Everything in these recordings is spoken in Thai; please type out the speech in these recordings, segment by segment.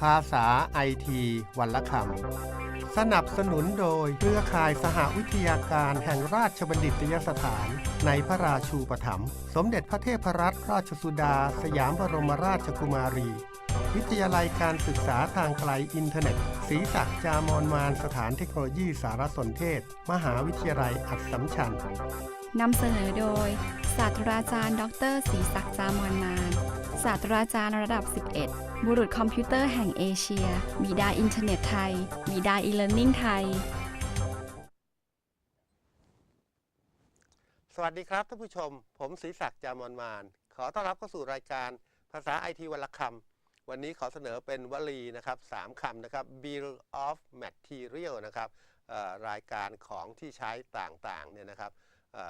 ภาษาไอทีวันละคำ สนับสนุนโดยเครือข่ายสหวิทยาการแห่งราชบัณฑิตยสถาน ในพระราชูปถัมภ์สมเด็จพระเทพรัตนราชสุดา สยามบรมราชกุมารี วิทยาลัยการศึกษาทางไกลอินเทอร์เน็ต ศรีศักดิ์จามอนมานสถานเทคโนโลยีสารสนเทศ มหาวิทยาลัยอัสสัมชัญนำเสนอโดยศาสตราจารย์ ดรศรีศักดิ์จามอนมาน ศาสตราจารย์ระดับ 11 บุรุษคอมพิวเตอร์แห่งเอเชีย บิดาอินเทอร์เน็ตไทย บิดาอีเลอร์นิ่งไทย สวัสดีครับท่านผู้ชม ผมศรีศักดิ์จามอนมาน ขอต้อนรับเข้าสู่รายการภาษาไอทีวันละคำ วันนี้ขอเสนอเป็นวลีนะครับสามคำนะครับ bill of material นะครับรายการของที่ใช้ต่างๆเนี่ยนะครับ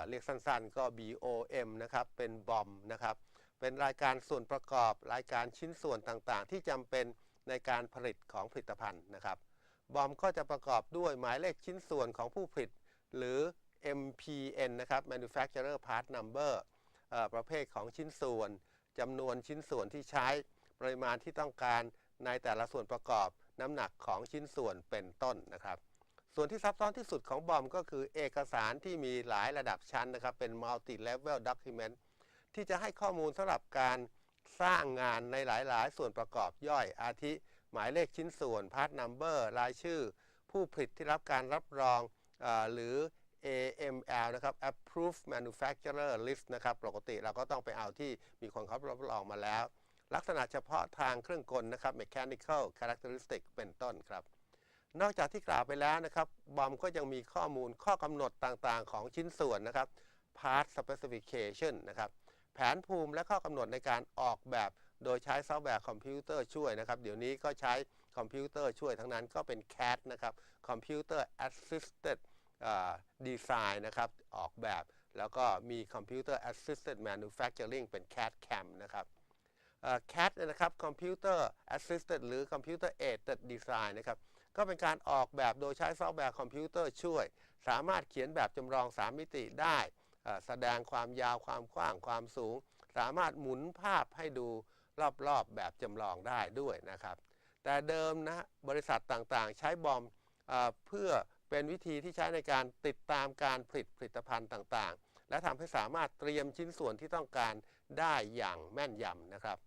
เรียกสั้นๆ ก็ BOM นะครับ เป็นบอมนะครับ เป็นรายการส่วนประกอบ รายการชิ้นส่วนต่างๆ ที่จำเป็นในการผลิตของผลิตภัณฑ์นะครับ บอมก็จะประกอบด้วยหมายเลขชิ้นส่วนของผู้ผลิต หรือ MPN นะครับ manufacturer part number ประเภทของชิ้นส่วนจำนวนชิ้นส่วนที่ใช้ ปริมาณที่ต้องการในแต่ละส่วนประกอบน้ำหนักของชิ้นส่วนเป็นต้นนะครับ ส่วนที่ซับซ้อนที่สุดของบอมก็คือเอกสารที่มีหลายระดับชั้นนะครับ เป็น multi level document ที่จะให้ข้อมูลสำหรับการสร้างงานในหลายๆ ส่วนประกอบย่อย อาทิ หมายเลขชิ้นส่วน part number รายชื่อ ผู้ผลิตที่รับการรับรองอหรือ AML นะครับ Approved Manufacturer List นะครับปกติเราก็ต้องไปเอาที่มีคนเขารับรองมาแล้ว ลักษณะเฉพาะทางเครื่องกลนะครับ Mechanical Characteristic เป็นต้นครับ นอกจากที่กล่าวไปแล้วนะครับ บอมก็ยังมีข้อมูลข้อกำหนดต่างๆ ของชิ้นส่วนนะครับ Part Specification นะครับ แผนภูมิและข้อกำหนดในการออกแบบ โดยใช้ซอฟต์แวร์คอมพิวเตอร์ช่วยนะครับ เดี๋ยวนี้ก็ใช้คอมพิวเตอร์ช่วยทั้งนั้นก็เป็น CAD นะครับ Computer Assisted ดีไซน์นะครับ ออกแบบ แล้วก็มี Computer Assisted Manufacturing เป็น CAD CAM นะครับ CAD นะครับ Computer Assisted หรือ Computer Aided Design นะครับก็เป็นการออกแบบโดยใช้ซอฟต์แวร์คอมพิวเตอร์ช่วย สามารถเขียนแบบจำลอง 3 มิติได้ แสดงความยาวความกว้างความสูง สามารถหมุนภาพให้ดูรอบๆแบบจำลองได้ด้วยนะครับ แต่เดิมนะบริษัทต่างๆ ใช้บอมเอเพื่อเป็นวิธีที่ใช้ในการติดตามการผลิตผลิตภัณฑ์ต่างๆ และทำให้สามารถเตรียมชิ้นส่วนที่ต้องการได้อย่างแม่นยำนะครับ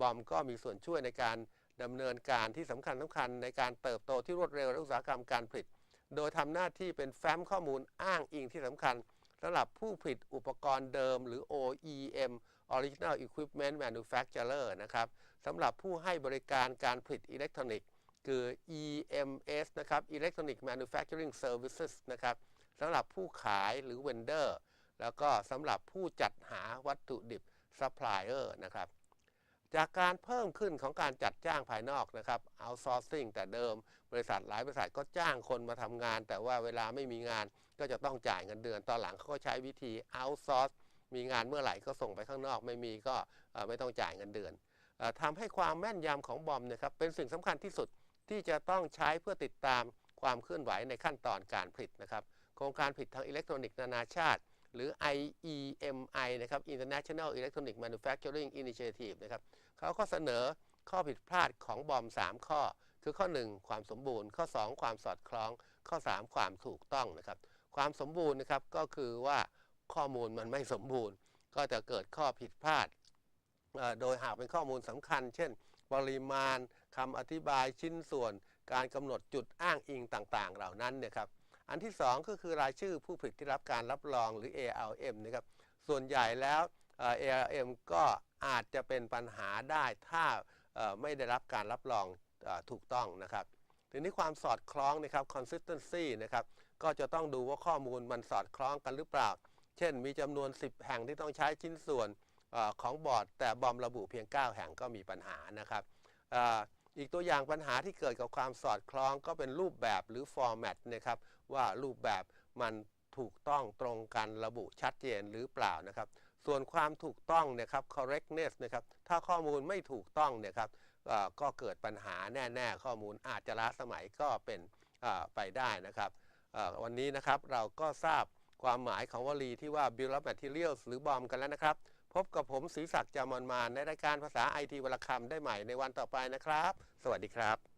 บอมก็มีส่วนช่วยในการดำเนินการที่สำคัญสำคัญในการเติบโตที่รวดเร็วและอุตสาหกรรมการผลิต โดยทำหน้าที่เป็นแฟ้มข้อมูลอ้างอิงที่สำคัญ สำหรับผู้ผลิตอุปกรณ์เดิมหรือ OEM Original Equipment Manufacturer นะครับสำหรับผู้ให้บริการการผลิตอิเล็กทรอนิกส์ คือ EMS นะครับ Electronic Manufacturing Services นะครับสำหรับผู้ขายหรือ Vendor แล้วก็สำหรับผู้จัดหาวัตถุดิบ Supplier นะครับ จากการเพิ่มขึ้นของการจัดจ้างภายนอกนะครับ outsourcing แต่เดิม บริษัทหลายบริษัทก็จ้างคนมาทำงาน แต่ว่าเวลาไม่มีงานก็จะต้องจ่ายเงินเดือน ตอนหลังเขาก็ใช้วิธี outsource มีงานเมื่อไหร่ก็ส่งไปข้างนอก ไม่มีก็ไม่ต้องจ่ายเงินเดือนอ่อทำให้ความแม่นยำของบอมเนะครับเป็นสิ่งสำคัญที่สุดที่จะต้องใช้เพื่อติดตามความเคลื่อนไหวในขั้นตอนการผลิตนะครับโครงการผลิตทางอิเล็กทรอนิกส์นานาชาติ หรือ IEMI นะครับ International Electronic Manufacturing Initiative นะครับเขาก็เสนอข้อผิดพลาดของบอม 3 ข้อ คือข้อ 1 ความสมบูรณ์ ข้อ 2 ความสอดคล้อง ข้อ 3 ความถูกต้องนะครับ ความสมบูรณ์นะครับก็คือว่าข้อมูลมันไม่สมบูรณ์ ก็จะเกิดข้อผิดพลาด โดยหากเป็นข้อมูลสำคัญ เช่น ปริมาณคำอธิบายชิ้นส่วน การกำหนดจุดอ้างอิงต่าง ๆ เหล่านั้นเนยครับ อันที่ 2 ก็คือรายชื่อผู้ผลิตที่รับการรับรองหรือ ALM นะครับส่วนใหญ่แล้ว ALM ก็อาจจะเป็นปัญหาได้ถ้าไม่ได้รับการรับรองอถูกต้องนะครับทีนี้ความสอดคล้องนะครับ consistency นะครับก็จะต้องดูว่าข้อมูลมันสอดคล้องกันหรือเปล่า เช่น มีจำนวน 10 แห่งที่ต้องใช้ชิ้นส่วนอของบอร์ด แต่บอมระบุเพียง 9 แห่งก็มีปัญหานะครับอออีกตัวอย่างปัญหาที่เกิดกับความสอดคล้องก็เป็นรูปแบบหรือ format นะครับว่ารูปแบบมันถูกต้องตรงกันระบุชัดเจนหรือเปล่านะครับ ส่วนความถูกต้องเนะครับ correctness นะครับถ้าข้อมูลไม่ถูกต้องเนี่ยครับก็เกิดปัญหาแน่ ๆ ข้อมูลอาจจะล้าสมัยก็เป็นไปได้นะครับวันนี้นะครับเราก็ทราบความหมายของวลีที่ว่า bill of materials หรือบอมกันแล้วนะครับ พบกับผมศรีศักดิ์จามอนมาในรายการภาษาไอทีวลคำได้ใหม่ในวันต่อไปนะครับ สวัสดีครับ